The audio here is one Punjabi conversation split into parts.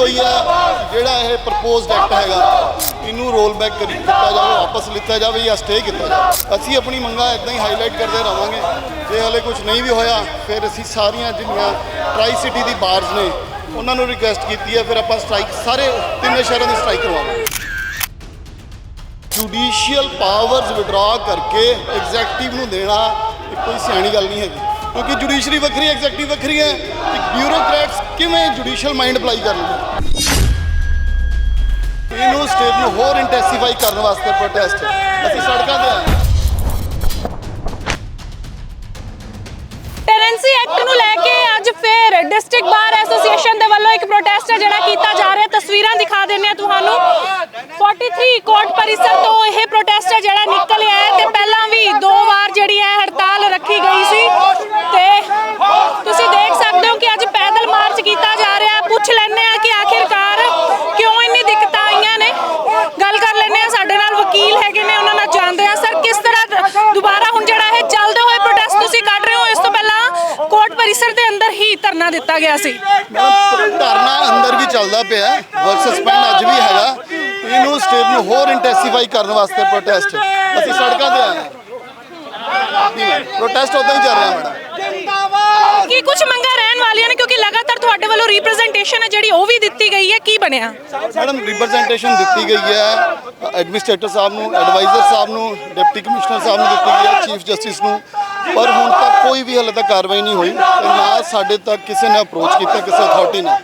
ਕੋਈ ਹੈ ਜਿਹੜਾ ਇਹ ਪ੍ਰਪੋਜ਼ਡ ਐਕਟ ਹੈਗਾ, ਇਹਨੂੰ ਰੋਲ ਬੈਕ ਕਰੀ ਕੀਤਾ ਜਾਵੇ, ਵਾਪਸ ਲਿੱਤਾ ਜਾਵੇ ਜਾਂ ਸਟੇ ਕੀਤਾ ਜਾਵੇ। ਅਸੀਂ ਆਪਣੀ ਮੰਗਾਂ ਇਦਾਂ ਹੀ ਹਾਈਲਾਈਟ ਕਰਦੇ ਰਵਾਂਗੇ। ਜੇ ਹਲੇ ਕੁਝ ਨਹੀਂ ਵੀ ਹੋਇਆ, ਫਿਰ ਅਸੀਂ ਸਾਰੀਆਂ ਜਿੰਨੀਆਂ ਟਰਾਈ ਸਿਟੀ ਦੀ ਬਾਰਸ ਨੇ, ਉਹਨਾਂ ਨੂੰ ਰਿਕੁਐਸਟ ਕੀਤੀ ਹੈ, ਫਿਰ ਆਪਾਂ ਸਟ੍ਰਾਈਕ ਸਾਰੇ ਤਿੰਨੇ ਸ਼ਹਿਰਾਂ ਦੀ ਸਟ੍ਰਾਈਕ ਕਰਵਾਵਾਂਗੇ ਜੁਡੀਸ਼ੀਅਲ ਪਾਵਰਸ ਵਿਡਰਾ ਕਰਕੇ ਐਗਜ਼ੈਕਟਿਵ ਨੂੰ ਦੇਣਾ, ਇਹ ਕੋਈ ਸਿਆਣੀ ਗੱਲ ਨਹੀਂ ਹੈਗੀ। ਕਿਉਂਕਿ ਜੁਡੀਸ਼ਰੀ ਵੱਖਰੀ ਐਗਜ਼ੈਕਟਿਵ ਵੱਖਰੀ ਹੈ ਕਿ ਬਿਊਰੋਕਰੈਟਸ ਕਿਵੇਂ ਜੁਡੀਸ਼ੀਅਲ ਮਾਈਂਡ ਅਪਲਾਈ ਕਰਨਗੇ? ਇਹਨੂੰ ਸਟੇਟ ਨੂੰ ਹੋਰ ਇੰਟੈਂਸੀਫਾਈ ਕਰਨ ਵਾਸਤੇ ਪ੍ਰੋਟੈਸਟ ਅਸੀਂ ਸੜਕਾਂ ਤੇ ਆਏ। ਹਾਂ ਟੈਨੈਂਸੀ ਐਕਟ ਨੂੰ ਲੈ ਕੇ ਅੱਜ ਫੇਰ ਡਿਸਟ੍ਰਿਕਟ ਬਾਰ ਐਸੋਸੀਏਸ਼ਨ ਦੇ ਵੱਲੋਂ ਇੱਕ ਪ੍ਰੋਟੈਸਟ ਹੈ ਜਿਹੜਾ ਕੀਤਾ ਜਾ ਰਿਹਾ। ਤਸਵੀਰਾਂ ਦਿਖਾ ਦਿੰਨੇ ਆ ਤੁਹਾਨੂੰ। 43 ਕੋਰਟ ਪਰਿਸਰ ਤੋਂ ਇਹ ਪ੍ਰੋਟੈਸਟ ਹੈ ਜਿਹੜਾ ਨਿਕਲਿਆ ਹੈ ਤੇ ਪਹਿਲਾਂ ਵੀ ਦੋ ਵਾਰ ਜਿਹੜੀ ਹੈ ਹੜਤਾਲ ਰੱਖੀ ਗਈ ਸੀ ਤੇ ਤੁਸੀਂ ਦੇਖ ਸਕਦੇ ਹੋ ਕਿ ਅੱਜ ਪੈਦਲ ਮਾਰਚ ਕੀਤਾ ਜਾ ਰਿਹਾ ਹੈ ਪੁੱਛ ਲੈਣੇ ਆ ਕਿ ਆਖਿਰਕਾਰ ਕਿਉਂ ਇੰਨੀ ਦਿੱਕਤਾਂ ਆਈਆਂ ਨੇ ਗੱਲ ਕਰ ਲੈਣੇ ਆ ਸਾਡੇ ਨਾਲ ਵਕੀਲ ਹੈਗੇ ਨੇ ਉਹਨਾਂ ਨਾਲ ਜਾਣਦੇ ਆ ਸਰ ਕਿਸ ਤਰ੍ਹਾਂ ਦੁਬਾਰਾ ਹੁਣ ਜਿਹੜਾ ਇਹ ਚੱਲਦੇ ਹੋਏ ਪ੍ਰੋਟੈਸਟ ਤੁਸੀਂ ਕੱਢ ਰਹੇ ਹੋ ਇਸ ਤੋਂ ਪਹਿਲਾਂ ਕੋਰਟ ਪਰਿਸਰ ਦੇ ਅੰਦਰ ਹੀ ਧਰਨਾ ਦਿੱਤਾ ਗਿਆ ਸੀ। ਧਰਨਾ ਅੰਦਰ ਵੀ ਚੱਲਦਾ ਪਿਆ ਵਰਕ ਸਸਪੈਂਡ ਅੱਜ ਵੀ ਹੈਗਾ। ਇਹਨੂੰ ਸਟੇਟ ਨੂੰ ਹੋਰ ਇੰਟੈਂਸੀਫਾਈ ਕਰਨ ਵਾਸਤੇ ਪ੍ਰੋਟੈਸਟ ਅਸੀਂ ਸੜਕਾਂ ਤੇ ਆਏ ਹਾਂ। ਪ੍ਰੋਟੈਸਟ ਉਦੋਂ ਹੀ ਚੱਲ ਰਿਹਾ ਮੈਡਮ ਕੀ ਕੁਝ ਮੰਗਾਂ ਰਹਿਣ ਵਾਲੀਆਂ ਨੇ? ਕਿਉਂਕਿ ਲਗਾਤਾਰ ਤੁਹਾਡੇ ਵੱਲੋਂ ਰਿਪਰੈਜ਼ੈਂਟੇਸ਼ਨ ਹੈ ਜਿਹੜੀ ਉਹ ਵੀ ਦਿੱਤੀ ਗਈ ਹੈ। ਕੀ ਬਣਿਆ? ਮੈਡਮ ਰਿਪਰੈਜ਼ੈਂਟੇਸ਼ਨ ਦਿੱਤੀ ਗਈ ਹੈ। ਐਡਮਿਨਿਸਟ੍ਰੇਟਰ ਸਾਹਿਬ ਨੂੰ ਐਡਵਾਈਜ਼ਰ ਸਾਹਿਬ ਨੂੰ ਡਿਪਟੀ ਕਮਿਸ਼ਨਰ ਸਾਹਿਬ ਨੂੰ ਦਿੱਤੀ ਗਈ ਹੈ। ਚੀਫ ਜਸਟਿਸ ਨੂੰ। ਪਰ ਹੁਣ ਤੱਕ ਕੋਈ ਵੀ ਹਾਲੇ ਤੱਕ ਕਾਰਵਾਈ ਨਹੀਂ ਹੋਈ ਤੇ ਨਾ ਸਾਡੇ ਤੱਕ ਕਿਸੇ ਨੇ ਅਪਰੋਚ ਕੀਤਾ ਕਿਸੇ ਅਥਾਰਟੀ ਨੇ।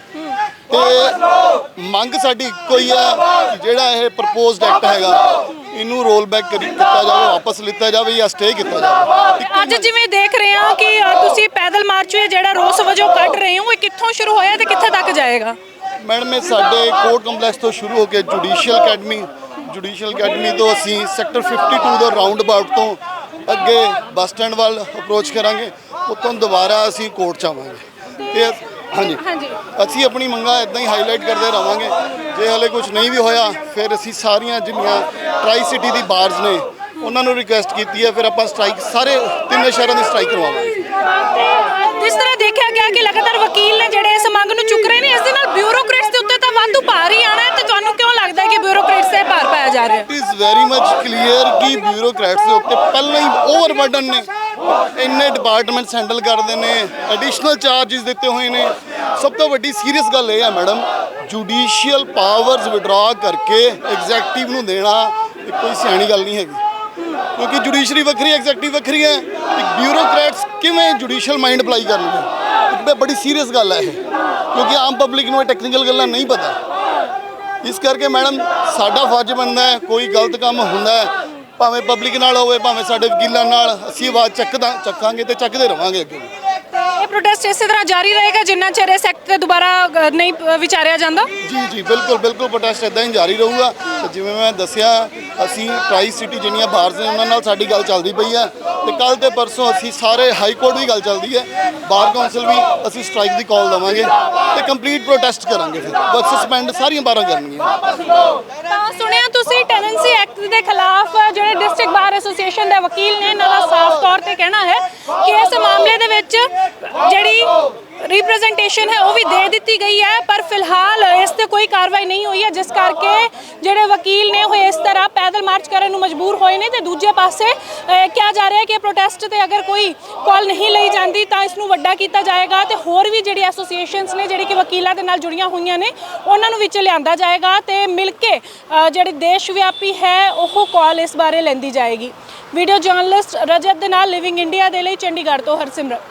ਤੇ ਮੰਗ ਸਾਡੀ ਇੱਕੋ ਹੀ ਆ ਕਿ ਜਿਹੜਾ ਇਹ ਪ੍ਰਪੋਜ਼ਡ ਐਕਟ ਹੈਗਾ ਇਹਨੂੰ ਰੋਲ ਬੈਕ ਕੀਤਾ ਜਾਵੇ ਵਾਪਸ ਲਿੱਤਾ ਜਾਵੇ ਜਾਂ ਸਟੇ ਕੀਤਾ ਜਾਵੇ। ਅੱਜ ਜਿਵੇਂ ਦੇਖ ਰਹੇ ਹਾਂ ਕਿ ਤੁਸੀਂ ਪੈਦਲ ਮਾਰਚ ਹੈ ਜਿਹੜਾ ਰੋਸ ਵਜੋਂ ਕੱਢ ਰਹੇ ਹੋ ਇਹ ਕਿੱਥੋਂ ਸ਼ੁਰੂ ਹੋਇਆ ਤੇ ਕਿੱਥੇ ਤੱਕ ਜਾਏਗਾ? ਮੈਡਮ ਇਹ ਸਾਡੇ ਕੋਰਟ ਕੰਪਲੈਕਸ ਤੋਂ ਸ਼ੁਰੂ ਹੋ ਕੇ ਜੁਡੀਸ਼ੀਅਲ ਅਕੈਡਮੀ ਜੁਡੀਸ਼ੀਅਲ ਅਕੈਡਮੀ ਤੋਂ ਅਸੀਂ ਸੈਕਟਰ 52 ਦਾ ਰਾਉਂਡ ਅਬਾਊਟ ਤੋਂ ਅੱਗੇ ਬੱਸ ਸਟੈਂਡ ਵੱਲ ਅਪਰੋਚ ਕਰਾਂਗੇ ਉੱਥੋਂ ਦੁਬਾਰਾ ਅਸੀਂ ਕੋਰਟ ਚ ਆਵਾਂਗੇ। ਤੇ ਹਾਂਜੀ। ਅਸੀਂ ਆਪਣੀ ਮੰਗਾਂ ਇਦਾਂ ਹੀ ਹਾਈਲਾਈਟ ਕਰਦੇ ਰਵਾਂਗੇ। ਜੇ ਹਲੇ ਕੁਝ ਨਹੀਂ ਵੀ ਹੋਇਆ ਫਿਰ ਅਸੀਂ ਸਾਰੀਆਂ ਜਿੰਨੀਆਂ ਟਰਾਈ ਸਿਟੀ ਦੀ ਬਾਰਸ ਨੇ ਉਹਨਾਂ ਨੂੰ ਰਿਕੁਐਸਟ ਕੀਤੀ ਹੈ ਫਿਰ ਆਪਾਂ ਸਟ੍ਰਾਈਕ ਸਾਰੇ ਤਿੰਨੇ ਸ਼ਹਿਰਾਂ ਦੀ ਸਟ੍ਰਾਈਕ ਕਰਵਾਵਾਂਗੇ। ਜਿਸ ਤਰ੍ਹਾਂ ਦੇਖਿਆ ਗਿਆ ਕਿ ਲਗਾਤਾਰ ਵਕੀਲ ਨੇ ਜਿਹੜੇ ਇਸ ਮੰਗ ਨੂੰ ਚੁੱਕ ਰਹੇ ਨੇ ਇਸ ਦੇ ਨਾਲ ਜਾ ਰਿਹਾ it is very much clear ਕਿ ਬਿਊਰੋਕ੍ਰੈਟਸ ਦੇ ਉੱਤੇ ਪਹਿਲਾਂ ਹੀ ਓਵਰਬਰਡਨ ਨੇ। ਇੰਨੇ ਡਿਪਾਰਟਮੈਂਟਸ ਹੈਂਡਲ ਕਰਦੇ ਨੇ ਐਡੀਸ਼ਨਲ ਚਾਰजेस ਦਿੱਤੇ ਹੋਏ ਨੇ। ਸਭ ਤੋਂ ਵੱਡੀ ਸੀਰੀਅਸ ਗੱਲ ਇਹ ਹੈ ਮੈਡਮ ਜੁਡੀਸ਼ੀਅਲ ਪਾਵਰਸ ਵਿਡਰਾ ਕਰਕੇ ਐਗਜ਼ੈਕਟਿਵ ਨੂੰ ਦੇਣਾ ਇਹ ਕੋਈ ਸਿਆਣੀ ਗੱਲ ਨਹੀਂ ਹੈਗੀ। ਕਿਉਂਕਿ ਜੁਡੀਸ਼ਰੀ ਵੱਖਰੀ ਐਗਜ਼ੈਕਟਿਵ ਵੱਖਰੀ ਹੈ। ਇੱਕ ਬਿਊਰੋਕ੍ਰੈਟਸ ਕਿਵੇਂ ਜੁਡੀਸ਼ੀਅਲ ਮਾਈਂਡ ਅਪਲਾਈ ਕਰਨਗੇ? ਇੱਕ ਬੜੀ ਸੀਰੀਅਸ ਗੱਲ ਹੈ ਇਹ। ਕਿਉਂਕਿ ਆਮ ਪਬਲਿਕ ਨੂੰ ਇਹ ਟੈਕਨੀਕਲ ਗੱਲਾਂ ਨਹੀਂ ਪਤਾ। ਇਸ ਕਰਕੇ ਮੈਡਮ, ਸਾਡਾ ਫਰਜ਼ ਬਣਦਾ ਹੈ, ਕੋਈ ਗਲਤ ਕੰਮ ਹੁੰਦਾ ਹੈ, ਭਾਵੇਂ ਪਬਲਿਕ ਨਾਲ ਹੋਵੇ, ਭਾਵੇਂ ਸਾਡੇ ਵਕੀਲਾਂ ਨਾਲ, ਅਸੀਂ ਆਵਾਜ਼ ਚੱਕਦਾ, ਚੱਕਾਂਗੇ ਤੇ ਚੱਕਦੇ ਰਵਾਂਗੇ ਅੱਗੇ ਇਹ ਪ੍ਰੋਟੈਸਟ ਇਸੇ ਤਰ੍ਹਾਂ ਜਾਰੀ ਰਹੇਗਾ ਜਿੰਨਾ ਚਿਰ ਇਸ ਐਕਟ ਤੇ ਦੁਬਾਰਾ ਨਹੀਂ ਵਿਚਾਰਿਆ ਜਾਂਦਾ? ਜੀ ਜੀ, ਬਿਲਕੁਲ ਬਿਲਕੁਲ ਪ੍ਰੋਟੈਸਟ ਇਦਾਂ ਹੀ ਜਾਰੀ ਰਹੂਗਾ। ਤੇ ਜਿਵੇਂ ਮੈਂ ਦੱਸਿਆ, ਅਸੀਂ ਟਰਾਈ ਸਿਟੀ ਜਿੰਨੀਆਂ ਬਾਰਸ ਨੇ, ਉਹਨਾਂ ਨਾਲ ਸਾਡੀ ਗੱਲ ਚੱਲਦੀ ਪਈ ਹੈ ਤੇ ਕੱਲ ਤੇ ਪਰਸੋਂ ਅਸੀਂ ਸਾਰੇ ਹਾਈ ਕੋਰਟ ਵੀ ਗੱਲ ਚੱਲਦੀ ਹੈ। ਬਾਰ ਕੌਂਸਲ ਵੀ ਅਸੀਂ ਸਟ੍ਰਾਈਕ ਦੀ ਕਾਲ ਦਵਾਂਗੇ। ਤੇ ਕੰਪਲੀਟ ਪ੍ਰੋਟੈਸਟ ਕਰਾਂਗੇ ਫਿਰ। ਬਸ ਸਸਪੈਂਡ ਸਾਰੀਆਂ ਬਾਰਾਂ ਕਰਨਗੀਆਂ ਸੁਣਿਆ ਤੁਸੀਂ ਟੈਨੈਂਸੀ ਐਕਟ ਦੇ ਖਿਲਾਫ, ਜਿਹੜੇ ਡਿਸਟ੍ਰਿਕਟ ਬਾਰ ਐਸੋਸੀਏਸ਼ਨ ਦੇ ਵਕੀਲ ਨੇ, ਇਹਨਾਂ ਦਾ ਸਾਫ਼ ਤੌਰ ਤੇ ਕਹਿਣਾ ਹੈ ਕਿ ਇਸ ਮਾਮਲੇ ਦੇ ਵਿੱਚ ਜਿਹੜੀ ਰਿਪਰੈਜ਼ੈਂਟੇਸ਼ਨ ਹੈ, ਉਹ ਵੀ ਦੇ ਦਿੱਤੀ ਗਈ ਹੈ, ਪਰ ਫਿਲਹਾਲ ਇਸ ਤੇ ਕੋਈ ਕਾਰਵਾਈ ਨਹੀਂ ਹੋਈ ਹੈ, ਜਿਸ ਕਰਕੇ ਜਿਹੜੇ ਵਕੀਲ ਨੇ ਉਹ ਇਸ ਤਰ੍ਹਾਂ ਪੈਦਲ ਮਾਰਚ ਕਰਨ ਨੂੰ ਮਜਬੂਰ ਹੋਏ ਨੇ ਤੇ ਦੂਜੇ ਪਾਸੇ ਕਿਹਾ ਜਾ ਰਿਹਾ ਹੈ ਕਿ ਪ੍ਰੋਟੈਸਟ ਤੇ ਅਗਰ ਕੋਈ ਕਾਲ ਨਹੀਂ ਲਈ ਜਾਂਦੀ ਤਾਂ ਇਸ ਨੂੰ ਵੱਡਾ ਕੀਤਾ ਜਾਏਗਾ ਤੇ ਹੋਰ ਵੀ ਜਿਹੜੀ ਐਸੋਸੀਏਸ਼ਨਸ ਨੇ, ਜਿਹੜੇ ਕਿ ਵਕੀਲਾਂ ਦੇ ਨਾਲ ਜੁੜੀਆਂ ਹੋਈਆਂ ਨੇ, ਉਹਨਾਂ ਨੂੰ ਵਿੱਚ ਲਿਆਂਦਾ ਜਾਏਗਾ ਤੇ ਮਿਲ ਕੇ ਜਿਹੜੀ ਦੇਸ਼ ਵਿਆਪੀ ਹੈ, ਉਹ ਕਾਲ ਇਸ ਬਾਰੇ ਲੈਂਦੀ ਜਾਏਗੀ। ਵੀਡੀਓ ਜਰਨਲਿਸਟ ਰਜਤ ਦੇ ਨਾਲ ਲਿਵਿੰਗ ਇੰਡੀਆ ਦੇ ਲਈ ਚੰਡੀਗੜ੍ਹ ਤੋਂ ਹਰਸਿਮਰਤ।